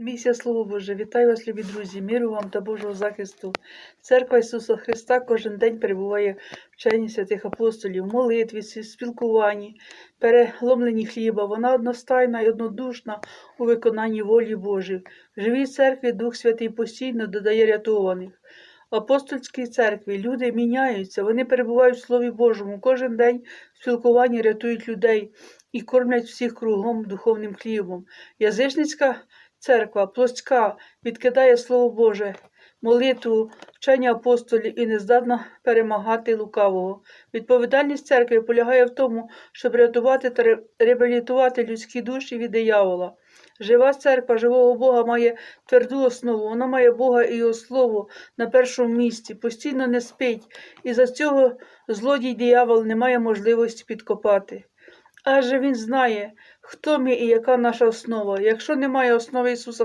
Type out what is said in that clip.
Місія Слово Боже, вітаю вас, любі друзі, миру вам та Божого захисту. Церква Ісуса Христа кожен день перебуває в вченні святих апостолів, молитві, сі- спілкуванні, переломленні хліба. Вона одностайна і однодушна у виконанні волі Божої. В живій церкві Дух Святий постійно додає рятованих. В апостольській церкві люди міняються, вони перебувають в Слові Божому. Кожен день в спілкуванні рятують людей і кормлять всіх кругом духовним хлібом. Язичницька Церква плоська відкидає Слово Боже, молитву, вчення апостолів і не здатна перемагати лукавого. Відповідальність церкви полягає в тому, щоб рятувати та реабілітувати людські душі від диявола. Жива церква живого Бога має тверду основу, вона має Бога і його слово на першому місці, постійно не спить, і за цього злодій диявол не має можливості підкопати. Адже він знає, хто ми і яка наша основа. Якщо немає основи Ісуса